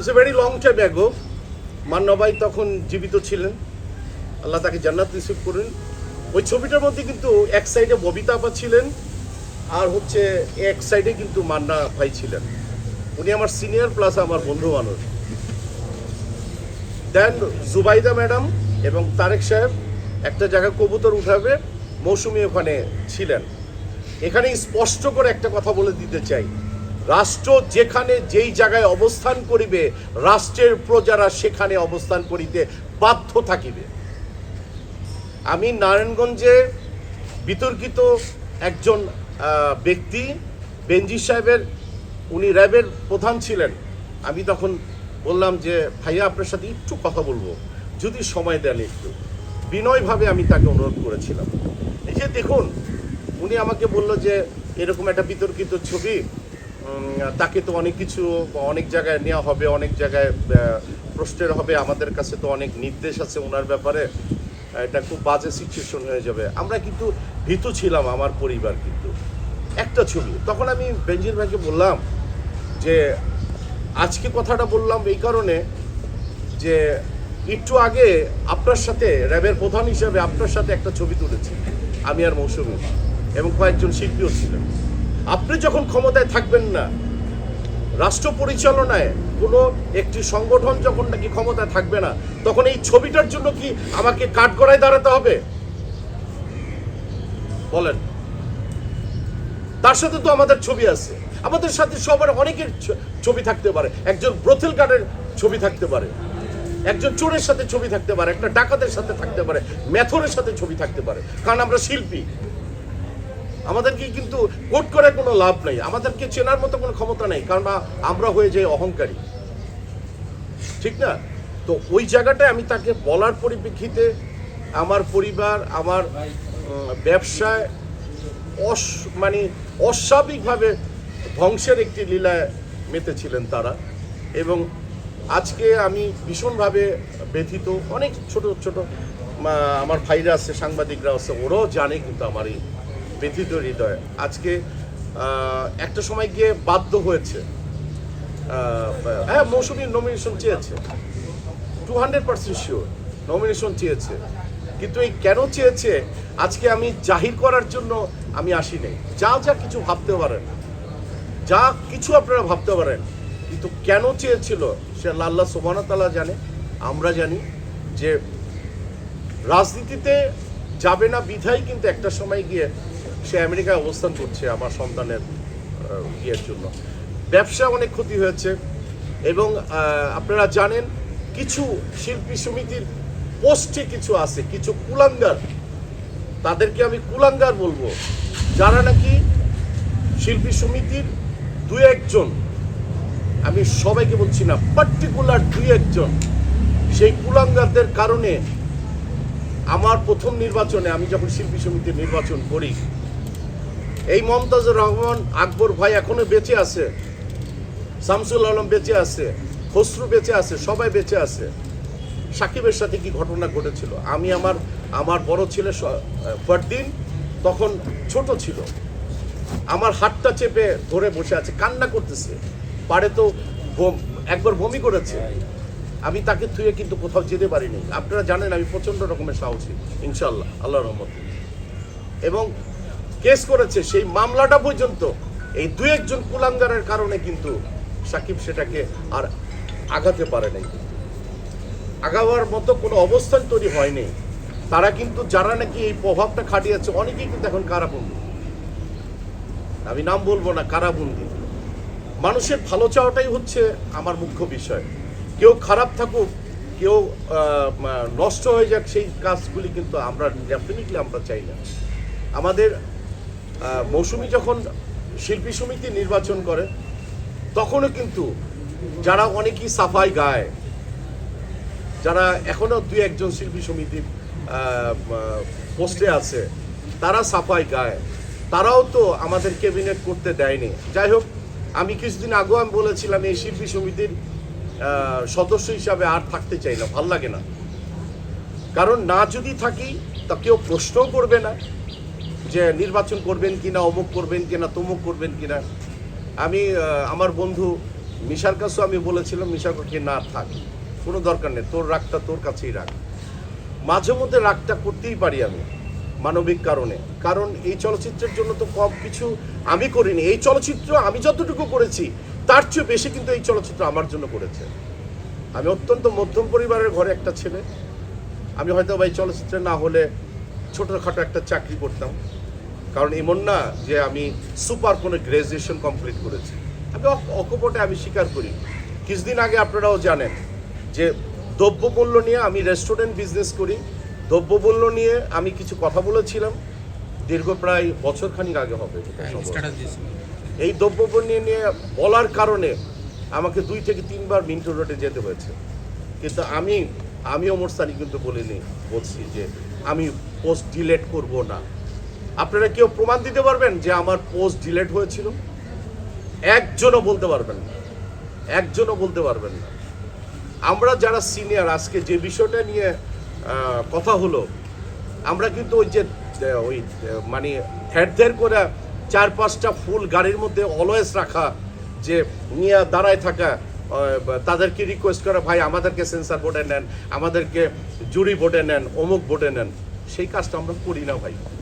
It's a very long time ago Manna ভাই তখন জীবিত ছিলেন। আল্লাহ তাকে জান্নাত রিসিভ করেন। ওই ছবিটার মধ্যে কিন্তু এক সাইডে ববিতা আপা ছিলেন, আর হচ্ছে এক সাইডে কিন্তু মান্না ভাই ছিলেন। উনি আমার সিনিয়র প্লাস আমার বন্ধু মানুষ দেন জুবাইদা ম্যাডাম এবং তারেক সাহেব একটা জায়গায় কবুতর উঠাবে, মৌসুমি ওখানে ছিলেন। এখানে স্পষ্ট করে একটা কথা বলে দিতে চাই। রাষ্ট্র যেখানে যেই জায়গায় অবস্থান করিবে, রাষ্ট্রের প্রজারা সেখানে অবস্থান করিতে বাধ্য থাকিবে। আমি নারায়ণগঞ্জে বিতর্কিত একজন ব্যক্তি বেঞ্জি সাহেবের, উনি র্যাবের প্রধান ছিলেন। আমি তখন বললাম যে, ভাইয়া, আপনার সাথে একটু কথা বলব, যদি সময় দেন একটু। বিনয়ভাবে আমি তাকে অনুরোধ করেছিলাম। এই যে দেখুন, উনি আমাকে বলল যে, এরকম একটা বিতর্কিত ছবি তাকে তো অনেক কিছু, অনেক জায়গায় নেওয়া হবে, অনেক জায়গায় প্রশ্নের হবে, আমাদের কাছে তো অনেক নির্দেশ আছে ওনার ব্যাপারে। এটা খুব বাজে সিচুয়েশন হয়ে যাবে। আমরা কিন্তু ভীতু ছিলাম, আমার পরিবার কিন্তু। একটা ছবি, তখন আমি বেঞ্জির ভাইকে বললাম যে, আজকে কথাটা বললাম এই কারণে যে, একটু আগে আপনার সাথে, র্যাবের প্রধান হিসাবে আপনার সাথে একটা ছবি তুলেছি, আমি আর মৌসুমি এবং কয়েকজন শিল্পীও ছিলেন। আপনি যখন ক্ষমতায় থাকবেন না, রাষ্ট্র পরিচালনায় কোনো একটি সংগঠন যখন নাকি ক্ষমতায় থাকবে না, তখন এই ছবিটার জন্য কি আমাকে কাঠগড়ায় দাঁড়াতে হবে? বলেন। তার সাথে তো আমাদের ছবি আছে। আমাদের সাথে সবার অনেকের ছবি থাকতে পারে। একজন ব্রথেল কার্ডের ছবি থাকতে পারে। একজন চোরের সাথে ছবি থাকতে পারে। একটা ডাকাতের সাথে থাকতে পারে। মেথরের সাথে ছবি থাকতে পারে। কারণ আমরা শিল্পী। আমাদেরকে কিন্তু কোট করে কোনো লাভ নেই। আমাদেরকে চেনার মতো কোনো ক্ষমতা নেই, কারণ আমরা হয়ে যাই অহংকারী। ঠিক না? তো ওই জায়গাটায় আমি তাকে বলার পরিপ্রেক্ষিতে আমার পরিবার, আমার ব্যবসায় অস মানে অস্বাভাবিকভাবে ধ্বংসের একটি লীলায় মেতেছিলেন তারা। এবং আজকে আমি ভীষণভাবে ব্যথিত। অনেক ছোট ছোট আমার ভাইরা আছে, সাংবাদিকরা আছে, ওরাও জানে কিন্তু আমার এই ব্যথিত হৃদয়। আজকে একটা সময় গিয়ে বাধ্য হয়েছে। হ্যাঁ মৌসুমীর নমিনেশন চেয়েছে। Two hundred percent sure nomination চেয়েছে। কিন্তু এই কেন চেয়েছে? আজকে আমি জাহির করার জন্য আমি আসি নাই। যা যা কিছু ভাবতে পারেন। যা কিছু আপনারা ভাবতে পারেন। কিন্তু কেন চেয়েছিল সে আল্লাহ সোবানা তালা জানে। আমরা জানি যে রাজনীতিতে যাবে না বিধায় কিন্তু একটা সময় গিয়ে সে আমেরিকায় অবস্থান করছে আমার সন্তানের ইয়ের জন্য। ব্যবসা অনেক ক্ষতি হয়েছে এবং আপনারা জানেন কিছু শিল্পী সমিতির পোস্টে কিছু আছে, কিছু কুলাঙ্গার। তাদেরকে আমি কুলাঙ্গার বলব। যারা নাকি শিল্পী সমিতির দু একজন, আমি সবাইকে বলছি না পার্টিকুলার দুই একজন, সেই কুলাঙ্গারদের কারণে আমার প্রথম নির্বাচনে আমি যখন শিল্পী সমিতির নির্বাচন করি এই মমতাজুর রহমান, আকবর ভাই এখনও বেঁচে আছে, শামসুল আলম বেঁচে আছে, খসরু বেঁচে আছে, সবাই বেঁচে আছে। সাকিবের সাথে কি ঘটনা ঘটেছিল? আমি আমার আমার বড় ছেলে ফরদিন তখন ছোট ছিল। আমার হাতটা চেপে ধরে বসে আছে, কান্না করতেছে। পারে তো একবার বমি করেছে। আমি তাকে থুয়ে কিন্তু কোথাও যেতে পারিনি। আপনারা জানেন আমি প্রচণ্ড রকমের সাহসী ইনশাল্লাহ আল্লাহ রহমত। এবং কেস করেছে সেই মামলাটা পর্যন্ত, এই দু একজন কুলাঙ্গারের কারণে কিন্তু সাকিব সেটাকে আর আগাতে পারে নাই। আগাবার মতো কোনো অবস্থান তৈরি হয়নি। তারা কিন্তু, যারা নাকি এই প্রভাবটা খাটিয়েছে, অনেকেই কিন্তু এখন কারাবন্দি। আমি নাম বলব না, কারাবন্দি। মানুষের ভালো চাওয়াটাই হচ্ছে আমার মুখ্য বিষয়। কেউ খারাপ থাকুক, কেউ নষ্ট হয়ে যাক, সেই কাজগুলি কিন্তু আমরা ডেফিনেটলি আমরা চাই না। আমাদের মৌসুমি যখন শিল্পী সমিতি নির্বাচন করে, তখনও কিন্তু যারা অনেকেই সাফাই গায়, যারা এখনও দুই একজন শিল্পী সমিতির পোস্টে আছে, তারা সাফাই গায়। তারাও তো আমাদের ক্যাবিনেট করতে দেয়নি। যাই হোক, আমি কিছুদিন আগেও আমি বলেছিলাম, এই শিল্পী সমিতির সদস্য হিসাবে আর থাকতে চাই না, ভালো লাগে না। কারণ না যদি থাকি, তা কেউ প্রশ্নও করবে না। যে নির্বাচন করবেন কিনা, অমুক করবেন কিনা, তমুক করবেন কিনা। আমি আমার বন্ধু মিশার কাছেও আমি বলেছিলাম, মিশার কাকে না থাক। কোনো দরকার নেই, তোর রাগটা তোর কাছেই রাখ। মাঝে মধ্যে রাগটা করতেই পারি আমি, মানবিক কারণে। কারণ এই চলচ্চিত্রের জন্য তো কম কিছু আমি করিনি। এই চলচ্চিত্র আমি যতটুকু করেছি, তার চেয়ে বেশি কিন্তু এই চলচ্চিত্র আমার জন্য করেছে। আমি অত্যন্ত মধ্যম পরিবারের ঘরে একটা ছেলে। আমি হয়তো বা এই চলচ্চিত্রে না হলে ছোটোখাটো একটা চাকরি করতাম। কারণ এমন না যে আমি সুপার কোনো গ্র্যাজুয়েশন কমপ্লিট করেছি। আমি অকপটে আমি স্বীকার করি। কিছুদিন আগে আপনারাও জানেন যে দ্রব্যমূল্য নিয়ে আমি রেস্টুরেন্ট বিজনেস করি। দ্রব্যমূল্য নিয়ে আমি কিছু কথা বলেছিলাম। দীর্ঘ প্রায় বছরখানিক আগে হবে। স্ট্যাটাস এই দ্রব্যপণ্য নিয়ে বলার কারণে আমাকে দুই থেকে তিনবার মিন্টু রোডে যেতে হয়েছে। কিন্তু আমি আমি ওমর সানি কিন্তু বলিনি বলছি যে আমি পোস্ট ডিলেট করব না। আপনারা কেউ প্রমাণ দিতে পারবেন যে আমার পোস্ট ডিলেট হয়েছিল? একজনও বলতে পারবেন না। একজনও বলতে পারবেন না। আমরা যারা সিনিয়র, আজকে যে বিষয়টা নিয়ে কথা হলো, আমরা কিন্তু ওই যে ওই মানে থ্যার থ্যার করে চার পাঁচটা ফুল গাড়ির মধ্যে অলওয়েজ রাখা, যে নিয়ে দাঁড়ায় থাকা তাদেরকে রিকোয়েস্ট করে, ভাই, আমাদেরকে সেন্সার বোর্ডে নেন, আমাদেরকে জুরি বোর্ডে নেন, অমুক বোর্ডে নেন। সেই কাজটা আমরা করি না, ভাই।